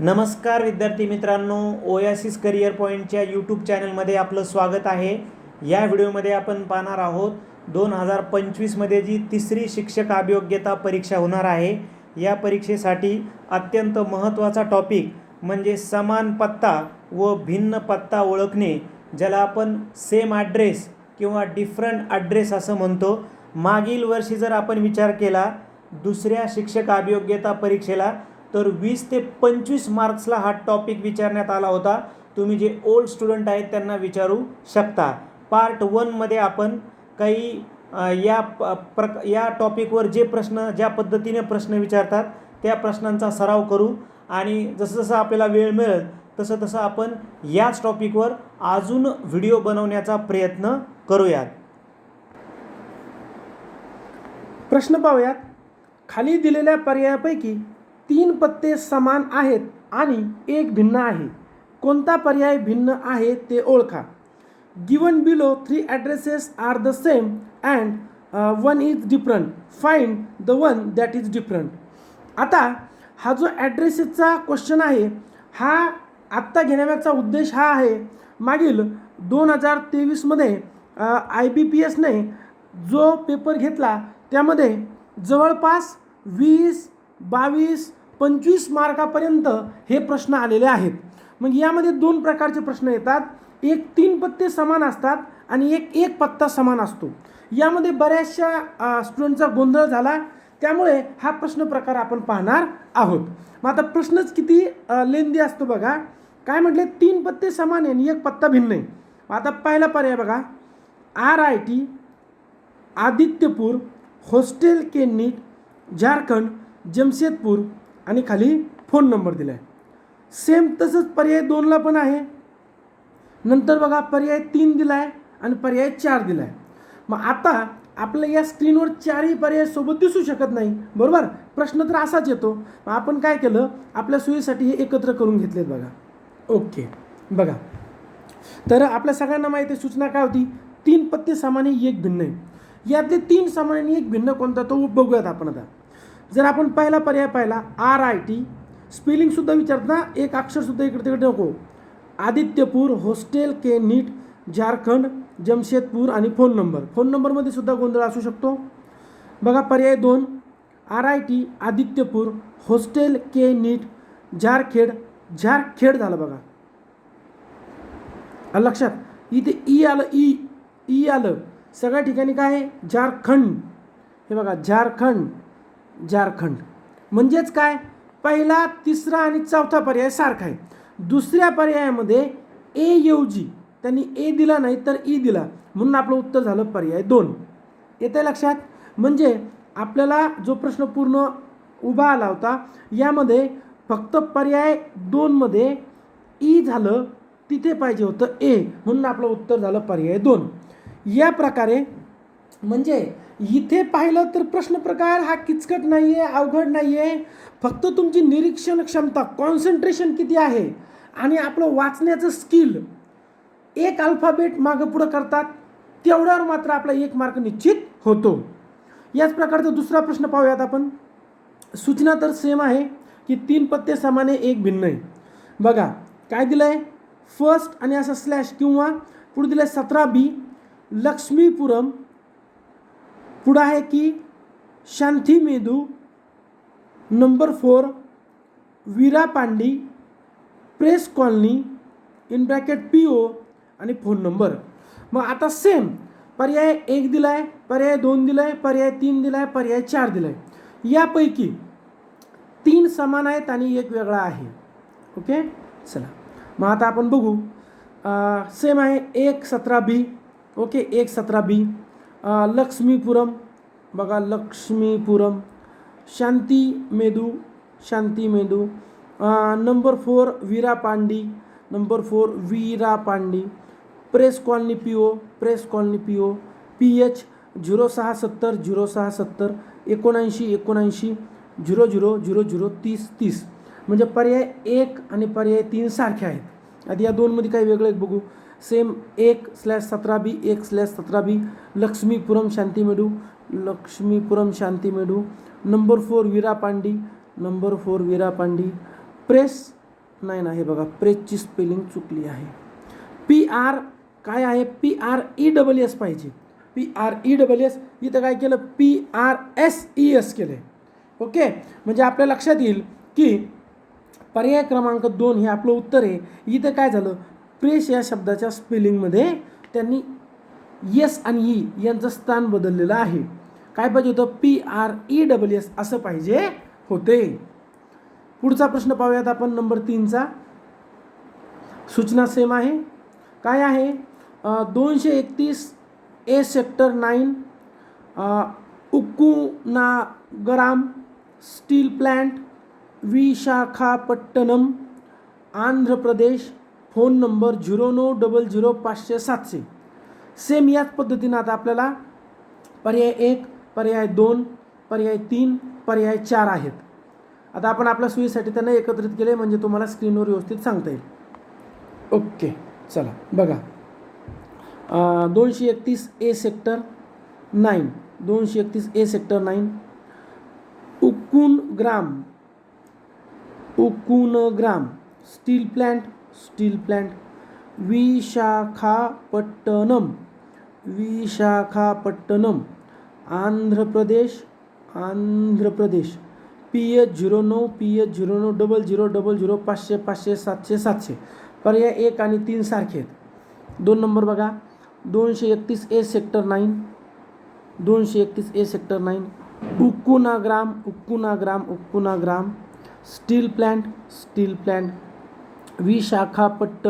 नमस्कार विद्यार्थी मित्रांनो ओयासिस करिअर पॉईंटच्या यूट्यूब चॅनलमध्ये आपलं स्वागत आहे. या व्हिडिओमध्ये आपण पाहणार आहोत दोन हजार पंचवीसमध्ये जी तिसरी शिक्षक अभियोग्यता परीक्षा होणार आहे या परीक्षेसाठी अत्यंत महत्त्वाचा टॉपिक म्हणजे समान पत्ता व भिन्न पत्ता ओळखणे ज्याला आपण सेम ॲड्रेस किंवा डिफरंट ॲड्रेस असं म्हणतो. मागील वर्षी जर आपण विचार केला दुसऱ्या शिक्षक अभियोग्यता परीक्षेला तर वीस ते पंचवीस मार्क्सला हा टॉपिक विचारण्यात आला होता. तुम्ही जे ओल्ड स्टुडंट आहेत त्यांना विचारू शकता. पार्ट वनमध्ये आपण काही या प्र प्रक या टॉपिकवर जे प्रश्न ज्या पद्धतीने प्रश्न विचारतात त्या प्रश्नांचा सराव करू. आणि जसं जसं आपल्याला वेळ मिळेल तसं तसं आपण याच टॉपिकवर अजून व्हिडिओ बनवण्याचा प्रयत्न करूयात. प्रश्न पाहूयात. खाली दिलेल्या पर्यायापैकी तीन पत्ते समान आहेत आणि एक भिन्न आहे. कोणता पर्याय भिन्न आहे ते ओळखा. Given below three addresses are the same and one is different find the one that is different आता हा जो ॲड्रेसेसचा क्वेश्चन आहे हा आत्ता घेण्याचा उद्देश हा आहे. मागील दोन हजार तेवीसमध्ये आय uh, बी पी एसने जो पेपर घेतला त्यामध्ये जवळपास वीस बावीस पंचवीस मार्कापर्यंत हे प्रश्न आलेले आहेत. मग यामध्ये दोन प्रकारचे प्रश्न येतात. एक तीन पत्ते समान असतात आणि एक एक पत्ता समान असतो. यामध्ये बऱ्याचशा स्टुडंटचा गोंधळ झाला. त्यामुळे हा प्रश्न प्रकार आपण पाहणार आहोत. मग आता प्रश्नच किती लेंदी असतो बघा. काय म्हटले? तीन पत्ते समान आहे आणि एक पत्ता भिन्न आहे. मग आता पहिला पर्याय बघा. R I T Adityapur hostel के नीट झारखंड जमशेदपूर आणि खाली फोन नंबर दिला आहे सेम तसंच पर्याय दोनला पण आहे. नंतर बघा पर्याय तीन दिला आहे आणि पर्याय चार दिला आहे मग आता आपल्या या स्क्रीनवर चारही पर्याय सोबत दिसू शकत नाही. बरोबर? प्रश्न तर असाच येतो. मग आपण काय केलं? आपल्या सोयीसाठी हे एकत्र करून घेतलेत बघा. ओके. बघा. तर आपल्या सगळ्यांना माहिती आहे सूचना काय होती? तीन पत्ते सामान्य एक भिन्न आहे. यातले तीन सामान्य एक भिन्न कोणता तो बघूयात आपण आता. जर आपण पहिला पर्याय पाहिला आर आय टी स्पेलिंगसुद्धा विचारता एक अक्षरसुद्धा इकडे तिकडे नको. आदित्यपूर हॉस्टेल के नीट झारखंड जमशेदपूर आणि फोन नंबर. फोन नंबरमध्ये सुद्धा गोंधळ असू शकतो. बघा पर्याय दोन R I T Adityapur hostel के नीट झारखेड. झारखेड झालं बघा. लक्षात इथे ई आलं ई ई आलं. सगळ्या ठिकाणी काय आहे? झारखंड. हे बघा झारखंड. झारखंड. म्हणजेच काय? पहिला तिसरा आणि चौथा पर्याय सारखा आहे. दुसऱ्या पर्यायामध्ये ए ऐवजी त्यांनी ए दिला नाही तर ई दिला. म्हणून आपलं उत्तर झालं पर्याय दोन. येते लक्षात? म्हणजे आपल्याला जो प्रश्न पूर्ण उभा आला होता यामध्ये फक्त पर्याय दोनमध्ये ई झालं तिथे पाहिजे होतं ए. म्हणून आपलं उत्तर झालं पर्याय दोन. या प्रकारे म्हणजे इथे पाहिलं तर प्रश्न प्रकार हा किचकट नाही आहे अवघड नाही आहे फक्त तुमची निरीक्षण क्षमता कॉन्सन्ट्रेशन किती आहे? आणि आपलं वाचण्याचं स्किल एक अल्फाबेट मागं पुढं करतात तेवढ्यावर मात्र आपला एक मार्क निश्चित होतो. याच प्रकारचा दुसरा प्रश्न पाहूयात आपण. सूचना तर सेम आहे की तीन पत्ते समान आहे एक भिन्न आहे. बघा काय दिलं आहे फर्स्ट आणि असं स्लॅश किंवा पुढे दिलं आहे सतरा बी लक्ष्मीपुरम पुढं आहे की Shanti Medu number four Veera Pandi press colony in bracket P O आणि फोन नंबर. मग आता सेम पर्याय एक दिला आहे पर्याय दोन दिला आहे पर्याय तीन दिला आहे पर्याय चार दिला आहे यापैकी तीन समान आहेत आणि एक वेगळा आहे. ओके? चला. मग आता आपण बघू. सेम आहे एक सतरा बी. ओके? एक सतरा बी. लक्ष्मीपुरम. बघा Lakshmipuram. Shanti Medu Shanti Medu. Number four Veera Pandi number four Veera Pandi. Press colony P O press colony P O P H zero सहा सत्तर झिरो सहा सत्तर एकोणऐंशी एकोणऐंशी झिरो झिरो झिरो झिरो तीस तीस. म्हणजे पर्याय एक आणि पर्याय तीन सारखे आहेत. आधी या दोनमध्ये काही वेगळं एक बघू. सेम एक स्लॅश सतरा बी एक स्लॅश सतरा B Lakshmipuram Shanti Medu Lakshmipuram Shanti Medu number four Vira Pandi number four Vira Pandi. Press नाही ना हे बघा प्रेसची स्पेलिंग चुकली आहे. पी आर काय आहे? P R E double S पाहिजे. P R E double S इथं काय केलं? P R S E S केलं. आहे ओके? म्हणजे आपल्या लक्षात येईल की पर्याय क्रमांक दोन हे आपलं उत्तर आहे. इथं काय झालं? प्रेस या शब्दाच्या स्पेलिंगमध्ये त्यांनी येस आणि ई यांचं स्थान बदललेलं आहे. काय पाहिजे होतं? P R E double S असं पाहिजे होते. पुढचा प्रश्न पाहूयात आपण नंबर तीनचा. सूचना सेम आहे. काय आहे? दोनशे एकतीस A sector nine Ukkunagaram steel plant Visakhapatnam Andhra Pradesh phone number zero नऊ डबल झिरो पाचशे सातशे. सेम याच पद्धतीनं आता आपल्याला पर्याय एक पर्याय दोन पर्याय तीन पर्याय चार आहेत. आता आपण आपल्या सोयीसाठी त्यांना एकत्रित केले म्हणजे तुम्हाला स्क्रीनवर व्यवस्थित सांगता येईल. ओके चला बघा. दोनशे एकतीस ए सेक्टर नाईन दोनशे एकतीस A sector nine Ukkunagaram Ukkunagaram steel plant steel plant. Visakhapatnam Visakhapatnam. Andhra Pradesh Andhra Pradesh. P H zero नऊ पी एच झिरो नऊ डबल झिरो डबल झिरो पाचशे पाचशे सातशे सातशे. पर्याय एक आणि तीन सारखे आहेत. दोन नंबर बघा. दोनशे एकतीस ए सेक्टर नाईन. दोनशे एकतीस A sector nine. Ukkunagaram Ukkunagaram Ukkunagaram steel plant steel plant.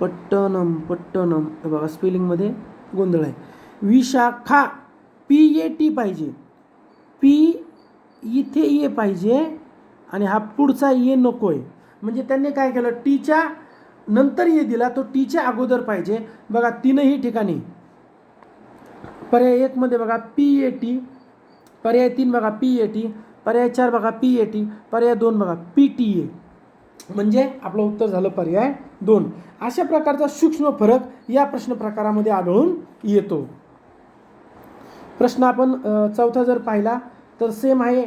Visakhapatnam. Pattanam हे बघा स्पेलिंगमध्ये गोंधळ आहे. विशाखा पी ए टी पाहिजे. पी इथे ये पाहिजे आणि हा पुढचा ये नको आहे म्हणजे त्यांनी काय केलं? टीच्या नंतर ये दिला तो टीच्या अगोदर पाहिजे. बघा तीनही ठिकाणी. पर्याय एकमध्ये बघा पी ए टी. पर्याय तीन बघा पी ए टी. पर्याय चार बघा पी ए टी. पर्याय दोन बघा पी टी ए. म्हणजे आपलं उत्तर झालं पर्याय दोन. अशा प्रकारचा सूक्ष्म फरक या प्रश्न प्रकारामध्ये आढळून येतो. प्रश्न आपण चौथा जर पाहिला तर सेम आहे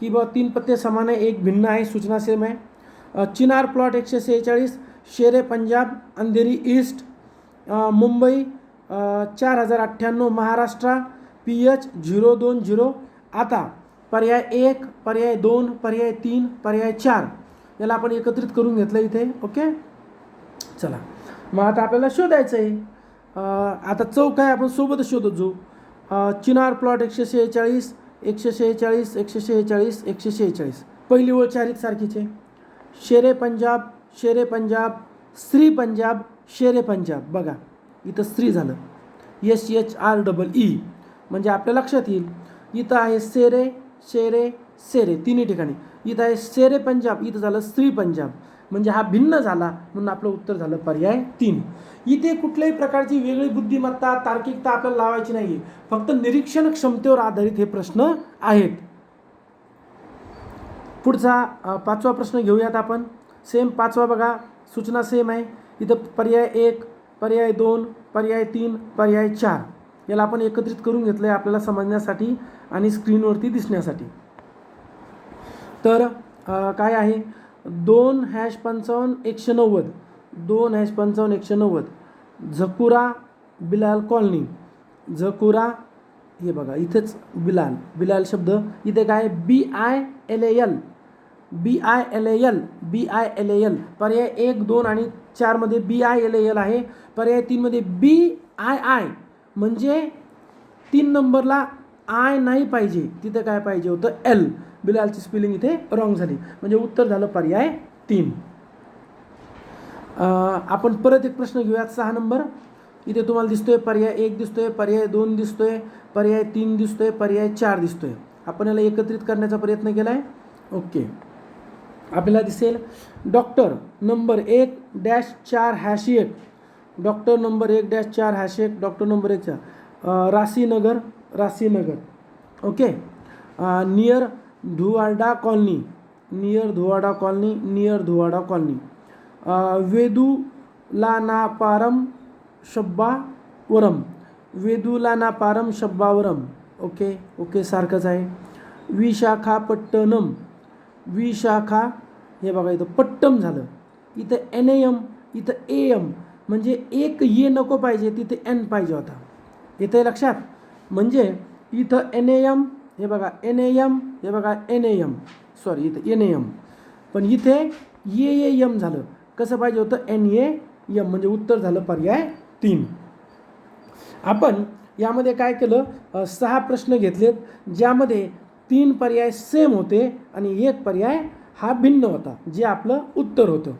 की बा तीन पत्ते समान आहे एक भिन्न आहे सूचना सेम आहे. चिनार प्लॉट एकशे सेहेचाळीस शेरे पंजाब अंधेरी ईस्ट मुंबई चार हजार अठ्ठ्याण्णव महाराष्ट्र पी एच झिरो दोन झिरो. आता पर्याय एक पर्याय दोन पर्याय तीन पर्याय चार. याला आपण एकत्रित करून घेतलं इथे ओके? चला. मग आता आपल्याला शोधायचं आहे आता चौक आहे आपण सोबतच शोधत जाऊ. चिनार प्लॉट एकशे शेहेचाळीस एकशे शेहेचाळीस एकशे शेहेचाळीस एकशे शेहेचाळीस. पहिली ओळ चारीत सारखीचे. शेरे पंजाब शेरे पंजाब श्री पंजाब शेरे पंजाब. बघा इथं स्त्री झालं. S H R double E म्हणजे आपल्या लक्षात येईल. इथं आहे सेरे शेरे सेरे तिन्ही ठिकाणी. इथं आहे शेरे पंजाब इथं झालं स्त्री पंजाब. म्हणजे हा भिन्न झाला म्हणून आपलं उत्तर झालं पर्याय तीन. इथे कुठल्याही प्रकारची वेगळी बुद्धिमत्ता तार्किकता आपल्याला लावायची नाही फक्त निरीक्षण क्षमतेवर आधारित हे प्रश्न आहेत. पुढचा पाचवा प्रश्न घेऊयात आपण. सेम पाचवा बघा. सूचना सेम आहे. इथं पर्याय एक पर्याय दोन पर्याय तीन पर्याय चार. याला आपण एकत्रित करून घेतलं आहे आपल्याला समजण्यासाठी आणि स्क्रीनवरती दिसण्यासाठी. तर काय आहे? दोन हॅश पंचावन्न एकशे नव्वद. दोन हॅश पंचावन्न एकशे नव्वद. झकुरा बिलाल कॉलनी. झकुरा हे बघा इथेच बिलाल. बिलाल शब्द. इथे काय B I L A L B I L A L B I L A L पर्याय एक दोन आणि चारमध्ये B I L A L आहे. पर्याय तीनमध्ये बी आय आय म्हणजे तीन नंबरला आय नाही पाहिजे. तिथं काय पाहिजे होतं? एल बिलालची स्पेलिंग इथे रॉंग झाली. म्हणजे उत्तर झालं पर्याय तीन. आपण परत एक प्रश्न घेऊयात. सहा नंबर. इथे तुम्हाला दिसतोय पर्याय एक दिसतोय पर्याय दोन दिसतोय पर्याय तीन दिसतोय पर्याय चार दिसतोय. आपण याला एकत्रित करण्याचा प्रयत्न केला आहे ओके. आपल्याला दिसेल. डॉक्टर नंबर एक डॅश चार हॅश एक. डॉक्टर नंबर एक डॅश चार हॅश एक डॉक्टर नंबर एक चार Rasinagar Rashinagar Rashinagar okay near Dhuvada colony near Dhuvada colony near Dhuvada colony. Vedulanaparam Sabbavaram. Vedulanaparam Sabbavaram. Okay okay सारखंच आहे. विशाखापट्टणम. विशाखा हे बघा इथं पट्टम झालं. इथं एन एम इथं ए एम. म्हणजे एक ये नको पाहिजे तिथे एन पाहिजे होता. येतं लक्षात? म्हणजे इथं एन ए एम हे बघा एन ए एम हे बघा एन ए एम सॉरी इथं एन ए एम पण इथे ए ए एम झालं. कसं पाहिजे होतं? एन ए एम म्हणजे उत्तर झालं पर्याय तीन. आपण यामध्ये काय केलं? सहा प्रश्न घेतलेत ज्यामध्ये तीन पर्याय सेम होते आणि एक पर्याय हा भिन्न होता जे आपलं उत्तर होतं.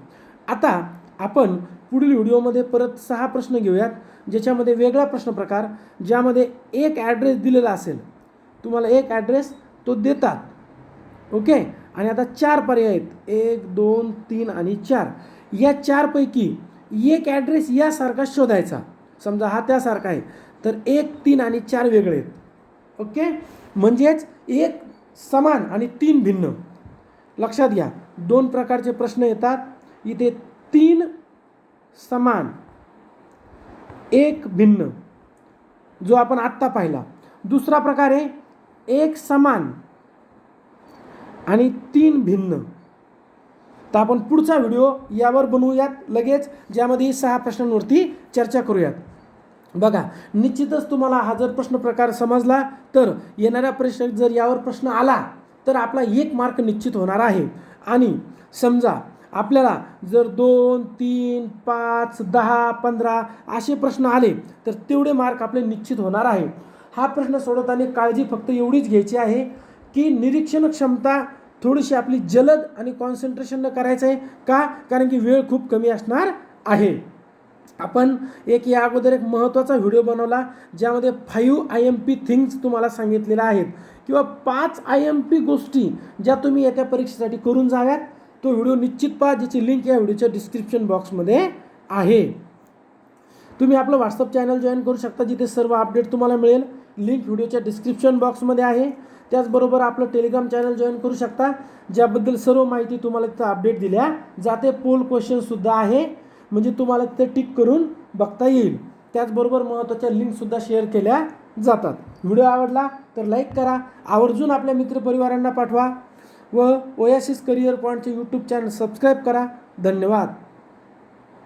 आता आपण पुढील व्हिडिओमध्ये परत सहा प्रश्न घेऊयात ज्याच्यामध्ये वेगळा प्रश्न प्रकार ज्यामध्ये एक ॲड्रेस दिलेला असेल. तुम्हाला एक ॲड्रेस तो देतात. ओके आणि आता चार पर्याय आहेत. एक दोन तीन आणि चार. या चारपैकी एक ॲड्रेस यासारखा शोधायचा. समजा हा त्यासारखा आहे. तर एक तीन आणि चार वेगळे आहेत. ओके म्हणजेच एक समान आणि तीन भिन्न. लक्षात घ्या. दोन प्रकारचे प्रश्न येतात. इथे तीन समान. एक भिन्न. जो आपण आत्ता पाहिला. दुसरा प्रकार आहे एक समान आणि तीन भिन्न. तर आपण पुढचा व्हिडिओ यावर बनवूयात. लगेच ज्यामध्ये सहा प्रश्नांवरती चर्चा करूयात. बघा निश्चितच तुम्हाला हा जर प्रश्न प्रकार समजला तर येणाऱ्या परीक्षेत जर यावर प्रश्न आला तर आपला एक मार्क निश्चित होणार आहे. आणि समजा आपल्याला जर दोन तीन पाच दहा पंधरा असे प्रश्न आले तर तेवढे मार्क आपले निश्चित होणार आहे. हा प्रश्न सोडवताना काळजी फक्त एवढीच घ्यायची आहे की निरीक्षण क्षमता थोडीशी आपली जलद आणि कॉन्सन्ट्रेशननं करायचं आहे. का? कारण की वेळ खूप कमी असणार आहे. आपण एक या अगोदर एक महत्त्वाचा व्हिडिओ बनवला ज्यामध्ये five I M P things तुम्हाला सांगितलेल्या आहेत. किंवा पाच आय एम पी गोष्टी ज्या तुम्ही येत्या परीक्षेसाठी करून जाव्यात तो व्हिडिओ निश्चित पहा ज्याची लिंक या व्हिडिओच्या डिस्क्रिप्शन बॉक्समध्ये आहे. तुम्ही आपलं व्हॉट्सअप चॅनल जॉईन करू शकता जिथे सर्व अपडेट तुम्हाला मिळेल. लिंक व्हिडिओच्या डिस्क्रिप्शन बॉक्समध्ये आहे. त्याचबरोबर आपलं टेलिग्राम चॅनल जॉईन करू शकता. ज्याबद्दल सर्व माहिती तुम्हाला तिथं अपडेट दिल्या. जाते पोल क्वेश्चनसुद्धा आहे. म्हणजे तुम्हाला तिथे टिक करून बघता येईल. त्याचबरोबर महत्त्वाच्या लिंकसुद्धा शेअर केल्या जातात. व्हिडिओ आवडला तर लाईक करा. आवर्जून आपल्या मित्रपरिवारांना पाठवा. व ओयासिस करिअर पॉईंटचे यूट्यूब चॅनल सबस्क्राईब करा. धन्यवाद.